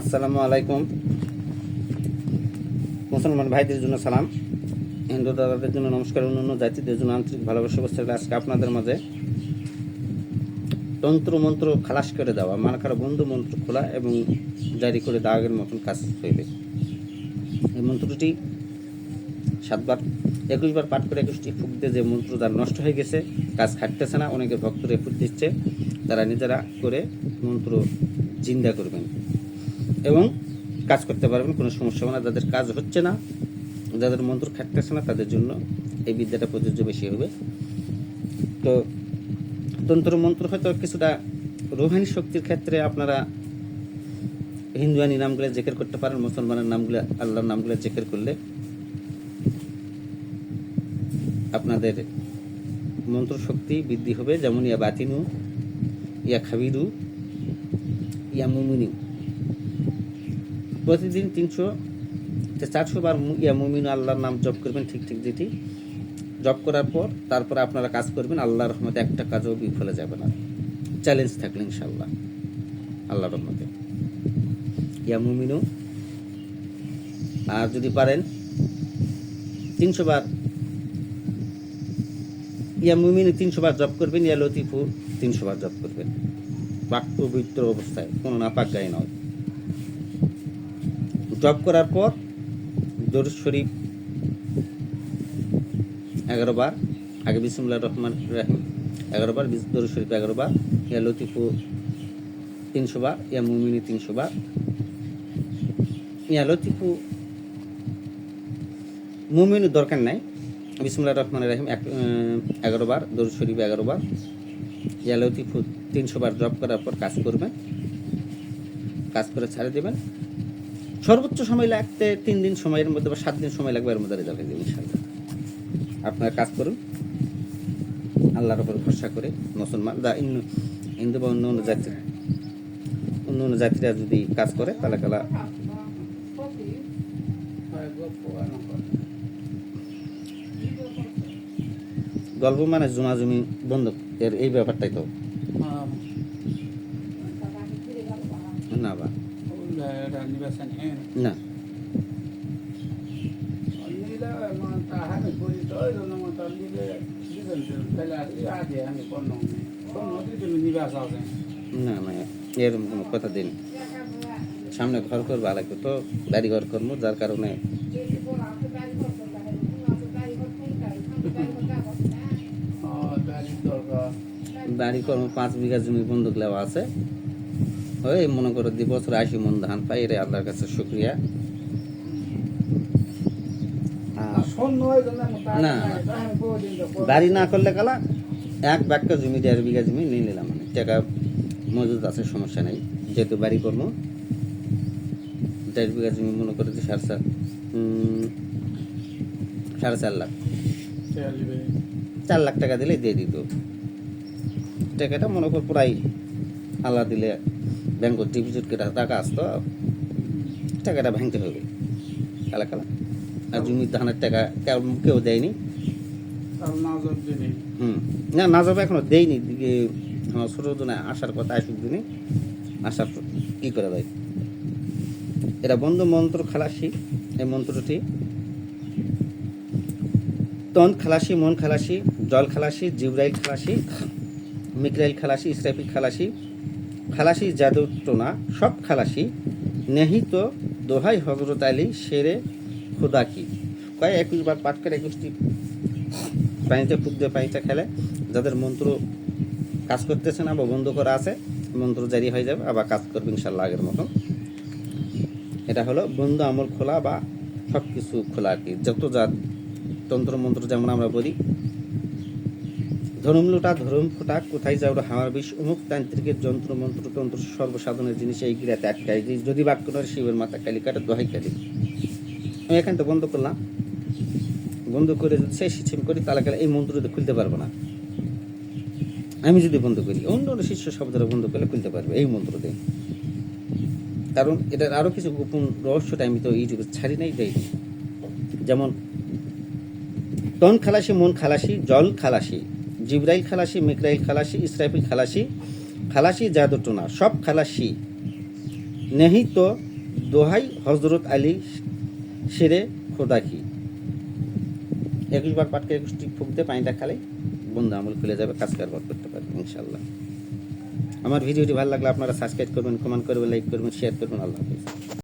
আসসালামু আলাইকুম। মুসলমান ভাইদের জন্য সালাম। হিন্দু দাদাদের জন্য নমস্কার, অন্যান্য জাতিদের জন্য আন্তরিক ভালোবাসা বসে আজকে আপনাদের মাঝে। তন্ত্র মন্ত্র খালাস করে দেওয়া মানে কারও বন্ধু মন্ত্র খোলা এবং জারি করে দাগের মতন কাজ হইবে। এই মন্ত্রটি সাতবার, একুশবার পাঠ করে একুশটি ফুক দিয়ে যে মন্ত্র তার নষ্ট হয়ে গেছে, কাজ খাটতেছে না, অনেকে ভক্তরা ফুট দিচ্ছে, তারা নিজেরা করে মন্ত্র জিন্দা করবেন। এবং কাজ করতে পারবেন, কোনো সমস্যা হবে না। যাদের কাজ হচ্ছে না, যাদের মন্ত্র খাটতেছে না, তাদের জন্য এই বিদ্যাটা প্রযোজ্য বেশি হবে। তো তন্ত্র মন্ত্র হয়তো কিছুটা রোহানি শক্তির ক্ষেত্রে আপনারা হিন্দুয়ানি নামগুলো জেকের করতে পারেন, মুসলমানের নামগুলো, আল্লাহর নামগুলো জেকের করলে আপনাদের মন্ত্র শক্তি বৃদ্ধি হবে। যেমন ইয়া বাতিনু, ইয়া খাবিরু, ইয়া মুমিনু। প্রতিদিন তিনশো চারশো বার ইয়া মুমিনু আল্লাহর নাম জপ করবেন, ঠিক ঠিক যেটি জব করার পর তারপরে আপনারা কাজ করবেন, আল্লাহর রহমতে একটা কাজও বিফলে যাবে না। চ্যালেঞ্জ থাকলে ইনশাল্লাহ আল্লাহর রহমতে। ইয়া মুমিনু, আর যদি পারেন তিনশো বার। ইয়া মুমিনু তিনশো বার জপ করবেন, ইয়া লতিফু তিনশো বার জপ করবেন। পাক পবিত্র অবস্থায়, কোনো নাপাক গায়ে নয়। জপ করার পর দরুদ শরীফ এগারো বার, আগে বিসমুল্লাহ রহমান রাহিম, এগারো বার দরুদ শরীফ এগারো বার, ইয়া লতিফু তিনশো বার, ইয়া মুমিনি তিনশো বার, ইয়া লতিফু মুমিনি দরকার নাই। বিসমুল্লাহ রহমান রাহিম, এক এগারো বার, দরুদ শরীফ এগারো বার, ইয়া লতিফু তিনশো বার জপ করার পর কাজ করবেন, কাজ করে ছাড়ে দেবেন। সর্বোচ্চ সময় লাগতে তিন দিন সময়ের মধ্যে বা সাত দিন সময় লাগবে এর মধ্যে রেজাল্ট হয়ে যাবে ইনশাল্লাহ আপনারা কাজ করুন। আল্লাহর উপর ভরসা করে মুসলমান বা হিন্দু হিন্দু বা অন্য অন্য জাতি অন্য অন্য জাতিরা যদি কাজ করে তাহলে কালা গল্প মানে জমা জমি বন্ধ। এর এই ব্যাপারটাই তো। না বা না না না এরকম কোনো কথা দিন সামনে ঘর করবা লাগবে তো বাড়ি ঘর করব যার কারণে বাড়ি কর্ম পাঁচ বিঘা জমি বন্ধক নেওয়া আছে ওই মনে করো দি বছর আশি মন ধান পাই রে আল্লাহর কাছে শুক্রিয়া। না, বাড়ি না করলে কালা এক বাক্য জমি দেড় বিঘা জমি নিয়ে নিলাম মানে টাকা মজুদ আছে সমস্যা নেই যেহেতু বাড়ি করব। দেড় বিঘা জমি মনে করে যে সাড়ে চার সাড়ে চার লাখ। চার লাখ টাকা দিলে দিয়ে দিত। টাকাটা মনে কর প্রায় আল্লাহ দিলে ব্যাংক ডিপোজিট কেটে টাকা আসতো টাকাটা ভাঙতে হবে। কালা কালা আর জমির ধানের টাকা কেউ কেউ দেয়নি। হুম। না না যাবে এখনও দেয়নি। দিকে আমার ছোটো জনে আসার কথা আসুক দিনে। আসার কী করা যায়? এটা বন্ধ মন্ত্র খালাসি। এই মন্ত্রটি তন খালাসি মন খালাসি জল খালাসি জিব্রাইল খালাসি মিকরাইল খালাসি ইসরাফিল খালাসি খালাসি জাদুর টোনা, সব খালাসি। নেহিত দোহাই হজরত আলী, শেরে খুদা কি। কয় একুশ বার পাঠ করে একুশটি পানিতে দিয়ে পানিটা খেলে। যাদের মন্ত্র কাজ করতেছে না বা বন্ধ করা আছে, মন্ত্র জারি হয়ে যাবে, আবার কাজ করবে ইনশাল্লাহ আগের মতন। এটা হলো বন্ধু আমল খোলা বা সব কিছু খোলা আর কি। যত যা তন্ত্র মন্ত্র যেমন আমরা বলি ধরুম লোটা ধরুম ফোটা কোথায় যাও হাওয়ার বিষ, অমুক তান্ত্রিকের যন্ত্র মন্ত্র তন্ত্র সর্বসাধনের জিনিস, এই গিরাতে আটকায় যে যদি বাক্য নয় শিবের মাথা কালি কাটে, দোহাই কালি। আমি এখান তো বন্ধ করলাম। বন্ধ করে যদি সেই সিস্টেম করি তাহলে গেলে এই মন্ত্র তো খুলতে পারব না। আমি যদি বন্ধ করি, অন্য অন্য শিষ্য শব্দটা বন্ধ করলে খুলতে পারবে, এই মন্ত্র দিয়ে। কারণ এটার আরও কিছু গোপন রহস্যটা আমি তো ইউটিউবে ছাড়ি নাই, দেই যেমন তন খালাসি, মন খালাসি, জল খালাসি। জিব্রাইল খালাসি মিকরাইল খালাসি, ইসরাফিল খালাসি খালাসি, জাদুটোনা, সব খালাসি। নেহি তো দোহাই হজরত আলী সেরে খোদা কি একুশ বার পাটকে একুশটি ফুক দিয়ে পানিটা খালে বন্ধু আমল খুলে যাবে, কাজ কারবার করতে পারবে ইনশাল্লাহ আমার ভিডিওটি ভালো লাগলে আপনারা সাবস্ক্রাইব করবেন কমেন্ট করবেন লাইক করবেন শেয়ার করবেন, আল্লাহ হাফিজ।